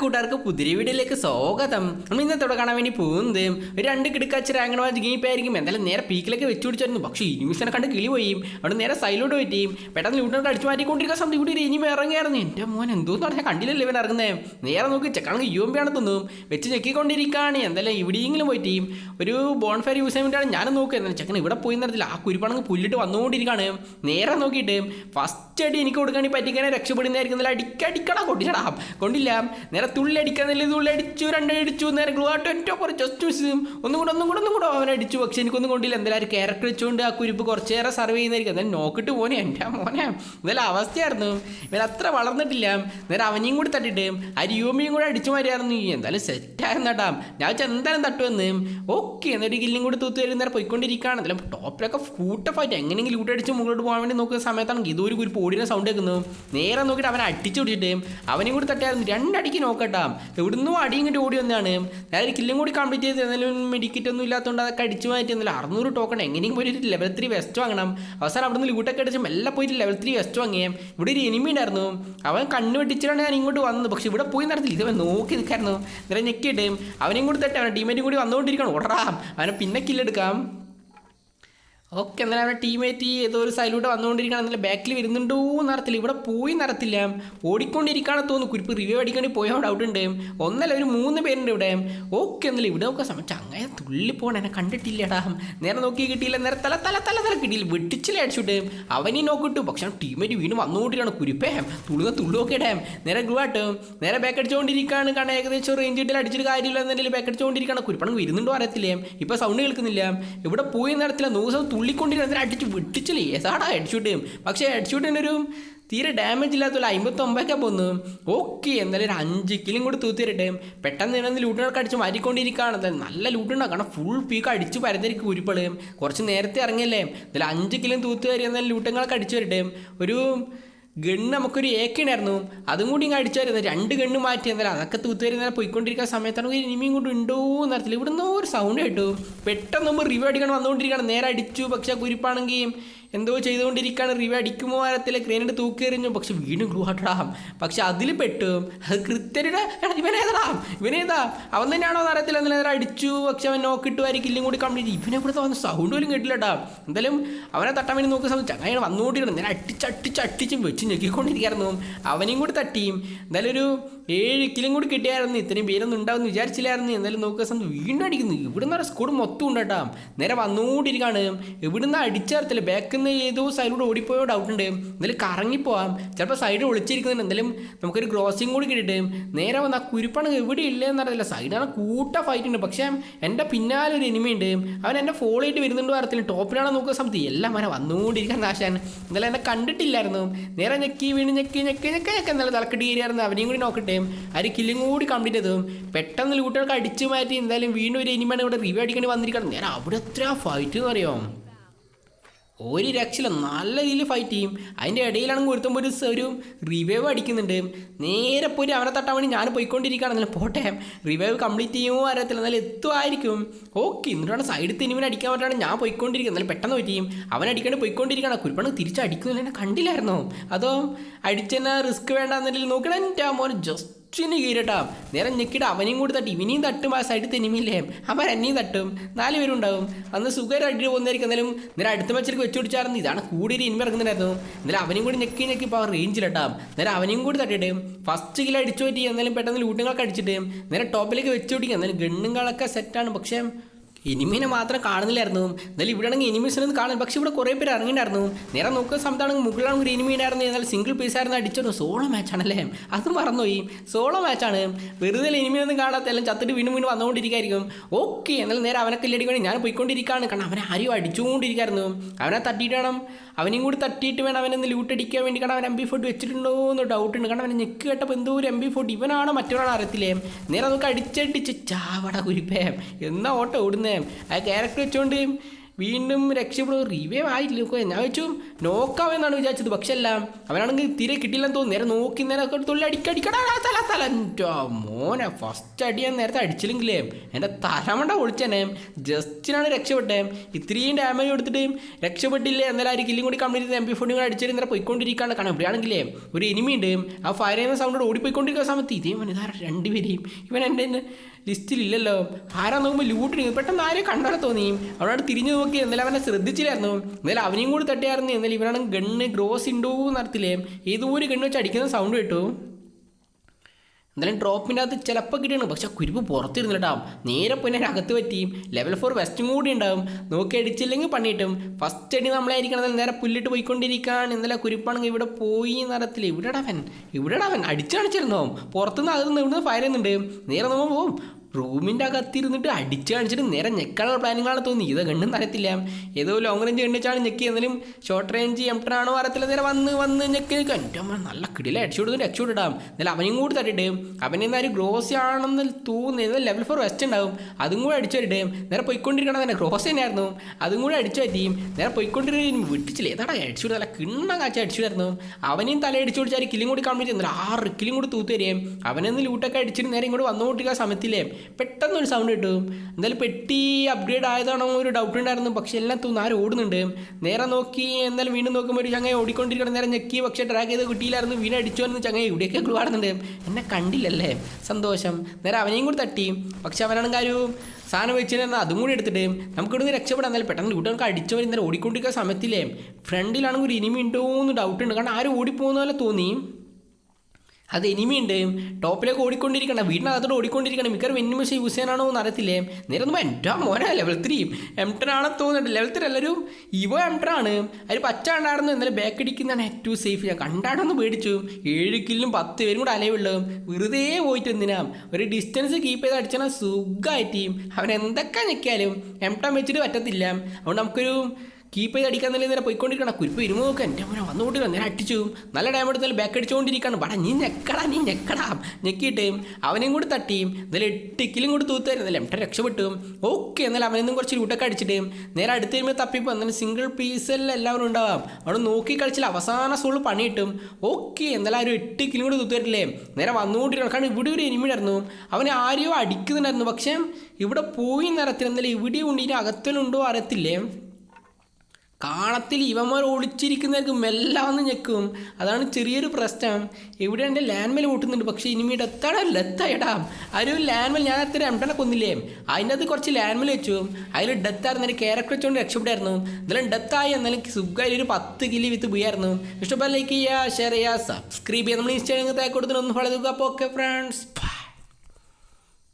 കൂട്ടുകാർക്ക് പുതിരി വീഡിയോയിലേക്ക് സ്വാഗതം. നമ്മൾ ഇന്നത്തോടെ കാണാൻ വേണ്ടി പോകുന്നത് ഒരു രണ്ട് കിടക്കാച്ച് റാങ്കണ ഗീപ്പായിരിക്കും എന്തായാലും നേരെ പീക്കിലേക്ക് വെച്ച് പിടിച്ചായിരുന്നു. പക്ഷേ ഇനിമിഷനെ കണ്ട് കിളി പോയി. അവിടെ നേരെ സൈലോട്ട് പറ്റിയും പെട്ടെന്ന് ലൂട്ടിനോട് അടിച്ചു മാറ്റിക്കൊണ്ടിരിക്കുന്ന സമയത്ത് ഇവിടെ ഇനിമ ഇറങ്ങിയായിരുന്നു. എന്റെ മോൻ എന്തോന്ന് പറഞ്ഞാൽ കണ്ടില്ലല്ലോ ഇവൻ ഇറങ്ങുന്നത്. നേരെ നോക്കി ചെക്കാണെങ്കിൽ യു എം പി ആണ് തോന്നും വെച്ച് ഞെക്കിക്കൊണ്ടിരിക്കുകയാണ് എന്തായാലും ഇവിടെയെങ്കിലും പോയിട്ട് ഒരു ബോൺഫയർ യൂസ് ചെയ്യാൻ വേണ്ടിയാണ് ഞാൻ നോക്കുന്നത് ചെക്കൻ ഇവിടെ പോയി നടത്തില്ല ആ കുരുപ്പാണെങ്കിൽ പുല്ലിട്ട് വന്നുകൊണ്ടിരിക്കുകയാണ് നേരെ നോക്കിയിട്ട് ഫസ്റ്റ് അടി എനിക്ക് കൊടുക്കാണെങ്കിൽ പറ്റിക്കാനെ രക്ഷപ്പെടുന്നതായിരിക്കും. അടിക്കടിക്കടാ കൊണ്ടിച്ചടാ കൊണ്ടില്ല. നേരെ തുള്ളി അടിക്കാന്നില്ല തുള്ളി അടിച്ചു രണ്ടേ അടിച്ചു നേരെ ഗ്ലൂ ആട്ടോ ഏറ്റവും കുറച്ച് ജസ്റ്റ് വിസും ഒന്നും കൂടെ ഒന്നും കൂടെ ഒന്നും കൂടെ അവൻ അടിച്ചു. പക്ഷെ എനിക്കൊന്നും കൊണ്ടില്ല. എന്തായാലും ക്യാരക്ടർ വെച്ചുകൊണ്ട് ആ കുരിപ്പ് കുറച്ചേറെ സർവ് ചെയ്യുന്നതായിരിക്കും. എന്തായാലും നോക്കിട്ട് പോനെ. എന്റെ മോനെ. എന്തായാലും അവസ്ഥയായിരുന്നു. ഇവൻ അത്ര വളർന്നിട്ടില്ല. നേരെ അവനെയും കൂടി തട്ടിട്ട് ആ രൂമിയും കൂടെ അടിച്ചു മാറിയായിരുന്നു എന്തായാലും സെറ്റായിരുന്നു കേട്ടാ ഞാൻ വെച്ചാൽ എന്തായാലും തട്ടുവെന്ന് ഓക്കെ എന്നൊരു കില്ലും കൂടി തൂത്ത് വരും നേരെ പോയിക്കൊണ്ടിരിക്കുകയാണ്. എന്തായാലും ടോപ്പിലൊക്കെ കൂട്ട ഫൈറ്റ് എങ്ങനെയെങ്കിലും ലൂട്ട് അടിച്ച് മുകളിലോട്ട് പോകാൻ വേണ്ടി നോക്കുന്ന സമയത്താണ് ഇതൊരു കുരിപ്പ് ഓടിയ സൗണ്ട് കേൾക്കുന്നത്. നേരെ നോക്കിയിട്ട് അവനെ അടിച്ചു പിടിച്ചിട്ട് അവനെയും കൂടി തട്ടിയായിരുന്നു. രണ്ടടിക്ക് നോക്കട്ടാ. ഇവിടുന്ന് അടി ഇങ്ങോട്ട് ഓടി വന്നതാണ്. ഞാൻ കില്ലും കൂടി കംപ്ലീറ്റ് ചെയ്ത് എന്നാലും മെഡിക്കറ്റ് ഒന്നും ഇല്ലാത്തതുകൊണ്ട് അതൊക്കെ അടിച്ചു മാറ്റി എന്നാലും അറുന്നൂറ് ടോക്കൺ എങ്ങനെയും പോയിട്ട് ലെവൽ ത്രീ വെസ്റ്റ് വാങ്ങണം. അവസാനം അവിടുന്ന് ലൂട്ടൊക്കെ അടിച്ച് മെല്ലെ പോയിട്ട് ലെവൽ ത്രീ വെസ്റ്റ് വാങ്ങിയേ. ഇവിടെ ഒരു എനിമി ഉണ്ടായിരുന്നു. അവൻ കണ്ണു വെട്ടിച്ചിട്ടാണ് ഞാൻ ഇങ്ങോട്ട് വന്നത്. പക്ഷെ ഇവിടെ പോയി നടത്തില്ല ഇതവൻ നോക്കി നിൽക്കായിരുന്നു. നേരെ ഞെക്കിയിട്ട്. അവനെയും കൂടി തട്ടെ അവനെ ടീമേറ്റും കൂടി വന്നുകൊണ്ടിരിക്കണം ഓടാം. അവനെ പിന്നെ കില്ലെടുക്കാം ഓക്കെ എന്നാലും അവരുടെ ടീമേറ്റ് ഏതോ ഒരു സൈലൂട്ട് വന്നുകൊണ്ടിരിക്കണം എന്നാലും ബാക്കിൽ വരുന്നുണ്ടോ നടത്തില്ല ഇവിടെ പോയി നടത്തില്ല ഓടിക്കൊണ്ടിരിക്കുകയാണ് തോന്നുന്നു. കുരിപ്പ് റിവ്യൂ അടിക്കേണ്ടി പോയോ ഡൗട്ട് ഉണ്ട്. ഒന്നല്ല ഒരു മൂന്ന് പേരുണ്ട് ഇവിടെ. ഓക്കെ എന്നാലും ഇവിടെ നോക്കാൻ സമയം. അങ്ങനെ തുള്ളി പോകണം എന്നെ കണ്ടിട്ടില്ലടാ. നേരെ നോക്കി കിട്ടിയില്ല. നേരെ തല തല തല തല കിട്ടിയില്ല. വെട്ടിച്ചില്ല അടിച്ചിട്ട് അവനെ നോക്കിട്ടു പക്ഷെ ടീമേറ്റ് വീണ്ടും വന്നുകൊണ്ടിരിക്കണം കുരിപ്പേ തുള്ളു തുള്ളുമൊക്കെ ഇടാം. നേരെ ഗ്ലൂ നേരെ ബാക്ക് അടിച്ചുകൊണ്ടിരിക്കുകയാണ്. കാരണം ഏകദേശം റേഞ്ച് ഇട്ടിൽ അടിച്ചിട്ട് കാര്യമില്ല എന്നുണ്ടെങ്കിൽ ബാക്ക് അടിച്ചുകൊണ്ടിരിക്കണം കുരിപ്പണം വരുന്നുണ്ടോ അറിയത്തില്ലേ. ഇപ്പൊ സൗണ്ട് കേൾക്കുന്നില്ല. ഇവിടെ പോയി നടത്തില്ല നൂസം തുള്ളിക്കൊണ്ടിരുന്ന അടിച്ച് വിട്ടിച്ചില്ലേ? ഏതാടാ ഹെഡ്ഷൂട്ട് പക്ഷേ ഹെഡ്ഷൂട്ടിന് ഒരു തീരെ ഡാമേജ് ഇല്ലാത്തല്ല അമ്പത്തൊമ്പതൊക്കെ പോന്നു. ഓക്കെ എന്തായാലും ഒരു അഞ്ച് കിലും കൂടി തൂത്തിരട്ടെ പെട്ടെന്ന് ഇടന്ന് ലൂട്ടിനൊക്കെ അടിച്ച് മാറ്റിക്കൊണ്ടിരിക്കുകയാണ്. എന്തായാലും നല്ല ലൂട്ടുണ്ടാവും കാരണം ഫുൾ പീക്ക് അടിച്ച് പരന്നിരിക്കും ഉരുപ്പൾ. കുറച്ച് നേരത്തെ ഇറങ്ങിയല്ലേ? എന്തായാലും അഞ്ച് കിലും തൂത്ത് കയറി എന്നാലും ലൂട്ടങ്ങളൊക്കെ അടിച്ചു വരട്ടെ. ഒരു ഗണ്ണ് നമുക്കൊരു ഏക്കുണ്ടായിരുന്നു അതും കൂടി ഇങ്ങ് അടിച്ചു വരുന്നത്. രണ്ട് ഗണ്ണ് മാറ്റി എന്നാലും അതൊക്കെ തൂത്ത് പോയിക്കൊണ്ടിരിക്കുന്ന സമയത്താണ് ഒരു ഇനിമിയും കൊണ്ട് ഉണ്ടോ എന്ന് അറിയത്തില്ല. ഇവിടുന്ന് ഒരു സൗണ്ട് കേട്ടു. പെട്ടെന്ന് നമ്മൾ റിവ്യൂ അടിക്കണം വന്നുകൊണ്ടിരിക്കുകയാണ്. നേരെ അടിച്ചു. പക്ഷേ കുരിപ്പാണെങ്കിൽ എന്തോ ചെയ്തുകൊണ്ടിരിക്കുകയാണ്. റിവ അടിക്കുമോ അറിയത്തില്ല ക്രെയിനിട്ട് തൂക്കി എറിഞ്ഞു. പക്ഷെ വീണ്ടും ഗ്ലൂ ആട്ടടാം പക്ഷെ അതിൽ പെട്ടും. അത് കൃത്യരുടെ ഇവനേതാ ഇവനേതാ അവൻ തന്നെയാണോ അറിയത്തില്ല. എന്നാലും അടിച്ചു. പക്ഷെ അവൻ നോക്കിട്ട് വരെ കില്ലും കൂടി കംപ്ലീറ്റ് ഇവനെ കൂടെ വന്ന സൗണ്ട് പോലും കേട്ടില്ലടാ എന്തായാലും അവനെ തട്ടാൻ വേണ്ടി നോക്കുന്ന സമയത്ത് ചങ്ങനെ വന്നുകൊണ്ടിരുന്നു. ഞാൻ അടിച്ച് അട്ടിച്ച് അട്ടിച്ചും വെച്ച് ഞെക്കിക്കൊണ്ടിരിക്കുകയായിരുന്നു. അവനെയും കൂടി തട്ടിയും. എന്തായാലും ഒരു ഏഴ് കിലും കൂടി കിട്ടിയായിരുന്നു. ഇത്രയും പേരൊന്നും ഉണ്ടാവുമെന്ന് വിചാരിച്ചില്ലായിരുന്നു. എന്തായാലും നോക്കുക സമയത്ത് വീണ്ടും അടിക്കുന്നു. ഇവിടുന്ന് സ്കൂൾ മൊത്തം ഉണ്ട് കേട്ടാ നേരെ വന്നുകൊണ്ടിരിക്കുകയാണ്. ഇവിടുന്ന് അടിച്ചേർത്തില്ല. ബാക്കിൽ നിന്ന് ഏതോ സൈഡിലൂടെ ഓടിപ്പോയോ ഡൗട്ട് ഉണ്ട്. എന്തായാലും കറങ്ങിപ്പോവാം. ചിലപ്പോൾ സൈഡിൽ ഒളിച്ചിരിക്കുന്നുണ്ട്. എന്തായാലും നമുക്കൊരു ക്രോസിങ് കൂടി കിട്ടിയിട്ട് നേരെ വന്ന് ആ കുരിപ്പാണ് എവിടെ ഇല്ലയെന്ന് അറിയില്ല സൈഡാണ് കൂട്ട ഫൈറ്റ് ഉണ്ട്. പക്ഷേ എന്റെ പിന്നാലെ ഒരു എനിമി ഉണ്ട്. അവൻ എന്നെ ഫോളോ ആയിട്ട് വരുന്നുണ്ട് അറിയത്തില്ല ടോപ്പിലാണോ നോക്കുക സമയത്ത് എല്ലാം അവനെ വന്നുകൊണ്ടിരിക്കാൻ നാശാൻ എന്തായാലും എന്നെ കണ്ടിട്ടില്ലായിരുന്നു. നേരെ ഞെക്കി വീണ് ഞെക്കി ഞെക്കി ഞെക്കി ഞെക്കി എന്നാലും തലക്കെട്ട് കയറിയായിരുന്നു അവനെയും കൂടി നോക്കട്ടെ ആര് കില്ലും കൂടി കംപ്ലീറ്റ് ചെയ്തു. പെട്ടെന്ന് ലൂട്ടുകൾക്ക് അടിച്ചു മാറ്റി എന്തായാലും വീണ്ടും ഒരു എനിമാണ് ഇവിടെ റിവ്യൂ അടിക്കേണ്ടി വന്നിരിക്കണം നേരെ അവിടെ എത്ര ഫൈറ്റ് എന്ന് അറിയാം? ഒരു രക്ഷയില്ല. നല്ല രീതിയിൽ ഫൈറ്റ് ചെയ്യും. അതിന്റെ ഇടയിലാണെങ്കിൽ ഒരുത്തുമ്പോൾ ഒരു ഒരു റിവൈവ് അടിക്കുന്നുണ്ട്. നേരെ പോയി അവനെ തട്ടാൻ വേണ്ടി ഞാൻ പോയിക്കൊണ്ടിരിക്കുകയാണെങ്കിലും പോട്ടെ. റിവൈവ് കംപ്ലീറ്റ് ചെയ്യുമോ അറിയത്തില്ല. എന്നാലും എത്തുമായിരിക്കും. ഓക്കെ എന്നിട്ടാണ് സൈഡിൽ തിനിവിനെ അടിക്കാൻ പറ്റാണ് ഞാൻ പോയിക്കൊണ്ടിരിക്കുക എന്നാലും പെട്ടെന്ന് പറ്റിയും അവൻ അടിക്കാണ്ട് പോയിക്കൊണ്ടിരിക്കുകയാണ്. കുരുപ്പണ് തിരിച്ചടിക്കുന്നില്ല. എന്നെ കണ്ടില്ലായിരുന്നോ? അതോ അടിച്ചെന്നാ റിസ്ക് വേണ്ട നോക്കണം. എന്റെ മോൻ ജസ്റ്റ് കൊച്ചിന് കീരട്ടാ നേരം ഞെക്കിട്ട് അവനെയും കൂടി തട്ടി. ഇവനെയും തട്ടും ആ സൈഡിൽ തെനിമില്ലേ അവൻ എന്നെയും തട്ടും. നാല് പേരുണ്ടാവും അന്ന് സുഖം അടി പോകുന്നതായിരിക്കും. എന്നാലും നേരെ അടുത്ത മച്ചർക്ക് വെച്ച് പിടിച്ചായിരുന്നു. ഇതാണ് കൂടുതൽ ഇനിമ ഇറങ്ങുന്നുണ്ടായിരുന്നു എന്നാലും അവനെയും കൂടി ഞെക്കി ഞെക്കി ഇപ്പോൾ റേഞ്ചിലട്ടാ നേരെ അവനെയും കൂടി തട്ടിയിട്ട് ഫസ്റ്റ് കിലോ അടിച്ചു പറ്റി. എന്നാലും പെട്ടെന്ന് ലൂട്ടുകളൊക്കെ അടിച്ചിട്ട് നേരെ ടോപ്പിലേക്ക് വെച്ച് എന്നാലും ഗണ്ണുകളൊക്കെ സെറ്റാണ് പക്ഷേ എനിമീനെ മാത്രം കാണുന്നില്ലായിരുന്നു. എന്നാലും ഇവിടെ ആണെങ്കിൽ എനിമീസിനൊന്നും കാണാൻ പക്ഷേ ഇവിടെ കുറേ പേര് ഇറങ്ങിയിട്ടുണ്ടായിരുന്നു. നേരെ നോക്കുന്ന സമയത്താണെങ്കിൽ മുകളിലാണ് ഒരു എനിമി ഉണ്ടായിരുന്നു എന്നാൽ സിംഗിൾ പീസായിരുന്നു അടിച്ചോ സോളോ മാച്ചാണല്ലേ അത് മറന്നുപോയി. സോളോ മാച്ചാണ് വെറുതെ എനിമിയൊന്നും കാണാത്ത എല്ലാം ചത്തിട്ട് വീണ്ടും വീണ്ടും വന്നുകൊണ്ടിരിക്കായിരിക്കും ഓക്കെ എന്നാലും നേരെ അവനെ കല്ലടിക്കണേ ഞാൻ പോയിക്കൊണ്ടിരിക്കുകയാണ്. കാരണം അവനെ ആരും അടിച്ചുകൊണ്ടിരിക്കായിരുന്നു. അവനെ തട്ടിയിട്ട് വേണം. അവനെയും കൂടി തട്ടിയിട്ട് വേണം അവനൊന്ന് ലൂട്ടടിക്കാൻ വേണ്ടി. കാരണം അവൻ എം ബി ഫോർട്ടി വെച്ചിട്ടുണ്ടോ എന്ന് ഡൗട്ട് ഉണ്ട്. കാരണം അവനെ ഞെക്ക് കേട്ടപ്പോൾ എന്തോ ഒരു എം ബി ഫോർട്ടി ഇവനാണോ മറ്റൊരാളോ അറിയത്തില്ലേ? നേരെ നമുക്ക് അടിച്ചടിച്ച്. ചാവട കുരിപ്പേ. എന്നാ ഓട്ടോ ഓട്ടം ഓടുന്നേ ആ ക്യാരക്ടർ വെച്ചുകൊണ്ട് വീണ്ടും രക്ഷപ്പെടും റിവൈവ് ആയില്ല ഞാൻ വെച്ചു നോക്കാമെന്നാണ് വിചാരിച്ചത്. പക്ഷെ അല്ല അവനാണെങ്കിൽ തീരെ കിട്ടില്ലെന്ന് തോന്നുന്നു. നേരെ നോക്കി നേരെ തുള്ളി അടിക്കടിക്കടാ തല തല മോനെ ഫസ്റ്റ് അടി ഞാൻ നേരത്തെ അടിച്ചില്ലെങ്കിലേ എന്റെ തലമണ്ട ഒളിച്ചനെ ജസ്റ്റിനാണ് രക്ഷപ്പെട്ടേ. ഇത്രയും ഡാമേജ് കൊടുത്തിട്ട് രക്ഷപ്പെട്ടില്ലേ? എന്നാലും ആര് കില്ലും കൂടി കംപ്ലീറ്റ് എം പി ഫോണും കൂടി അടിച്ചിട്ട് നേരെ പോയിക്കൊണ്ടിരിക്കുകയാണ് കാരണം എവിടെയാണെങ്കിലേ ഒരു എനിമി ഉണ്ട്. ആ ഫയർ ചെയ്യുന്ന സൗണ്ട് ഓടിപ്പോയിക്കൊണ്ടിരിക്കുന്ന സമയത്ത് ഇതേ ഇതാ രണ്ടുപേരെയും ഇവൻ എന്റെ ലിസ്റ്റിലില്ലല്ലോ. ആരാ നോക്കുമ്പോൾ ലൂട്ടിന് പെട്ടെന്ന് ആരെയും കണ്ടാലെ തോന്നി. അവനോട് തിരിഞ്ഞു നോക്കി. എന്നാലും അവനെ ശ്രദ്ധിച്ചില്ലായിരുന്നു. എന്നാലും അവനെയും കൂടി തട്ടിയായിരുന്നു. എന്നാലും ഇവനാണ് ഗണ്ണ് ഗ്രോസ് ഉണ്ടോ നടത്തില്ലേ ഏതോ ഒരു ഗണ്ണ് വെച്ച് അടിക്കുന്ന സൗണ്ട് കേട്ടു. എന്തായാലും ഡ്രോപ്പിന്റെ അകത്ത് ചിലപ്പോൾ കിട്ടിയാണ് പക്ഷെ കുരുപ്പ് പുറത്തിരുന്നിട്ടാവും നേരെ പിന്നെ അകത്ത് പറ്റിയും ലെവൽ ഫോർ വെസ്റ്റും കൂടി ഉണ്ടാവും. നോക്കി അടിച്ചില്ലെങ്കിൽ പണിയിട്ടും ഫസ്റ്റ് അടി നമ്മളായിരിക്കണം. നേരെ പുല്ലിട്ട് പോയിക്കൊണ്ടിരിക്കുകയാണ്. ഇന്നലെ കുരുപ്പാണെങ്കിൽ ഇവിടെ പോയി നടത്തില്ല അവൻ. ഇവിടെ അവൻ. കാണിച്ചിരുന്നോ? പുറത്തുനിന്ന് അകത്തുനിന്ന് ഇവിടുന്ന് ഫയർ ചെയ്യുന്നുണ്ട്. നേരെ നമ്മൾ പോവും റൂമിന്റെ അകത്തിരുന്നിട്ട് അടിച്ചു കാണിച്ചിട്ട് നേരെ ഞെക്കാനുള്ള പ്ലാനിങ്ങളാണ് തോന്നി. ഇത് കണ്ടും അറിയത്തില്ല. ഏതോ ലോങ് റേഞ്ച് കണ്ടിച്ചാണ് ഞെക്കി. എന്നാലും ഷോർട്ട് റേഞ്ച് എംട്ടനാണോ അറിയത്തില്ല. നേരെ വന്ന് വന്ന് ഞെക്കി. അമ്മ നല്ല കിടില അടിച്ചു കൊടുത്തിട്ട് രക്ഷ കൊടുക്കാം എന്നാലും അവനെയും കൂടി തട്ടിട്ട് അവനെന്നൊരു ഗ്രോസ് ആണെന്ന് തോന്നുന്നത് ലെവൽ ഫോർ വെസ്റ്റ് ഉണ്ടാവും. അതും കൂടി അടിച്ചു തരട്ടെ നേരെ പോയിക്കൊണ്ടിരിക്കണം തന്നെ ഗ്രോസ് തന്നെയായിരുന്നു. അതും കൂടി അടിച്ചു പറ്റിയും നേരെ പോയിക്കൊണ്ടിരിക്കും വിട്ടിച്ചില്ല? ഏതാടാ അടിച്ചു കൊടുത്ത് നല്ല കിണ്ണം കാച്ച അടിച്ചു തരുന്നു അവനെയും തല അടിച്ചു കൊടുത്താൽ കില്ലും കൂടി കംപ്ലീറ്റ് ആറ് കില്ലും കൂടി തൂത്തു തരികയും അവനെന്ന് ലൂട്ടൊക്കെ അടിച്ചിട്ട് നേരെ ഇങ്ങോട്ട് വന്നുകൊണ്ടിരിക്കുന്ന സമയത്തില്ലേ? പെട്ടെന്ന് ഒരു സൗണ്ട് കിട്ടും. എന്തായാലും പെട്ടി അപ്ഗ്രേഡ് ആയതാണോ ഒരു ഡൗട്ട് ഉണ്ടായിരുന്നു. പക്ഷേ എല്ലാം തോന്നുന്നു ആരും ഓടുന്നുണ്ട്. നേരെ നോക്കി എന്തായാലും വീണ്ടും നോക്കുമ്പോൾ ഒരു ചങ്ങായി ഓടിക്കൊണ്ടിരിക്കണം നേരെ ഞെക്കി പക്ഷേ ട്രാക്ക് ചെയ്ത് കിട്ടിയില്ലായിരുന്നു. വീണ് അടിച്ചു വന്ന് ചങ്ങ ഇവിടെയൊക്കെ ഗ്ലുവാടുന്നുണ്ട് എന്നെ കണ്ടില്ലല്ലേ? സന്തോഷം. നേരെ അവനെയും കൂടി തട്ടി. പക്ഷെ അവനാണെങ്കിൽ ആ ഒരു സാധനം വെച്ചിരുന്ന അതും കൂടി എടുത്തിട്ട് നമുക്ക് ഇവിടുന്ന് രക്ഷപ്പെടാൻ എന്നാലും പെട്ടെന്ന് കൂട്ടുകൾക്ക് അടിച്ചു വരും ഓടിക്കൊണ്ടിരിക്കാൻ സമയത്തില്ലേ? ഫ്രണ്ടിലാണെങ്കിൽ ഒരു ഇനിമി ഉണ്ടോ എന്ന് ഡൗട്ട് ഉണ്ട്. കാരണം ആരും ഓടിപ്പോകുന്ന പോലെ തോന്നി. അത് എനിമിയുണ്ട്. ടോപ്പിലേക്ക് ഓടിക്കൊണ്ടിരിക്കണം വീടിനകത്തോട് ഓടിക്കൊണ്ടിരിക്കണം മിക്കവാറും എനിമിസ് യൂസ് ചെയ്യാനാണോ എന്ന് അറിയത്തില്ലേ? നേരം എന്റെ മോനെ ലെവൽ ത്രീ എം ടെൻ ആണെന്ന് തോന്നുന്നുണ്ട്. ലെവൽ ത്രീ എല്ലാവരും ഇവോ എം ടെൻ ആണ്. അതിൽ പച്ച ഉണ്ടായിരുന്നു എന്നാലും ബാക്ക് അടിക്കുന്നതാണ് ഏറ്റവും സേഫ് ഞാൻ കണ്ടാടൊന്ന് പേടിച്ചു. ഏഴ് കില്ലും പത്ത് പേരും കൂടെ അലവുള്ളൂ വെറുതെ പോയിട്ട് എന്തിനാ? ഒരു ഡിസ്റ്റൻസ് കീപ്പ് ചെയ്ത് അടിച്ചാൽ സുഖമായിട്ട് അവൻ എന്തൊക്കെ ഞെക്കിയാലും എം ടെൻ വെച്ചിട്ട് പറ്റത്തില്ല. അതുകൊണ്ട് നമുക്കൊരു കീപ്പ് ചെയ്ത് അടിക്കാൻ നല്ല നേരെ പോയിക്കൊണ്ടിരിക്കണം. കുരിപ്പ് ഇരുമ നോക്കുക എന്റെ മോനെ വന്നുകൊണ്ടില്ല നേരെ അടിച്ചു നല്ല ടൈം എടുത്താൽ ബാക്ക് അടിച്ചുകൊണ്ടിരിക്കുകയാണ് പടാ നീ ഞെക്കടാ നീ ഞെക്കടാ. ഞെക്കിയിട്ടേയും അവനെയും കൂടി തട്ടിയും എന്നാലും എട്ട് കിലും കൂടി തൂത്തായിരുന്നു ടെൻ രക്ഷപ്പെട്ടു. ഓക്കെ എന്നാലും അവനെന്നും കുറച്ച് ലൂട്ടൊക്കെ അടിച്ചിട്ടേയും നേരെ അടുത്ത് വരുമ്പോൾ തപ്പിപ്പോൾ എന്നാലും സിംഗിൾ പീസെല്ലാം എല്ലാവരും ഉണ്ടാവാം. അവിടെ നോക്കി കളിച്ചാൽ അവസാന സോൾ പണി കിട്ടും. ഓക്കെ എന്നാലും ആ ഒരു എട്ട് കിലും കൂടി തൂത്തരില്ലേ നേരെ വന്നുകൊണ്ടിരിക്കണം കാരണം ഇവിടെ ഒരു എനിമിയായിരുന്നു അവനെ ആരെയോ അടിക്കുന്നുണ്ടായിരുന്നു. പക്ഷേ ഇവിടെ പോയി നിറത്തിൽ എന്നാലും ഇവിടെ ഇനി അകത്തിലുണ്ടോ അറിയത്തില്ലേ? കാണത്തിൽ ഇവന്മാർ ഒളിച്ചിരിക്കുന്നവർക്ക് മെല്ലെ വന്ന് ഞെക്കും. അതാണ് ചെറിയൊരു പ്രശ്നം. ഇവിടെ എന്റെ ലാൻഡ്മേൽ പൊട്ടുന്നുണ്ട് പക്ഷേ ഇനിമീട് എത്താടാ എത്തായിടാ. ആ ഒരു ലാൻഡ്മേൽ ഞാൻ എത്ര എംടനെ കൊന്നില്ലേ? അതിന്റെ അത് കുറച്ച് ലാൻഡ്മേൽ വെച്ചു. അതിൽ ഡെത്തായിരുന്നു എന്റെ ക്യാരക്ടർ വെച്ചുകൊണ്ട് രക്ഷപ്പെട്ടായിരുന്നു എന്നാലും ഡെത്തായി എന്നാലും സുഖമായി ഒരു പത്ത് കിലി വിത്ത് പോയായിരുന്നു. ഇഷ്ടപ്പെട്ട ലൈക്ക് ചെയ്യുക ഷെയർ ചെയ്യുക സബ്സ്ക്രൈബ് ചെയ്യുക. നമ്മൾ ഇൻസ്റ്റാഗ്രാം താഴെ കൊടുത്തിട്ട് ഒന്ന് ഫോളോ ചെയ്യുക. അപ്പോൾ ഓക്കെ ഫ്രണ്ട്സ്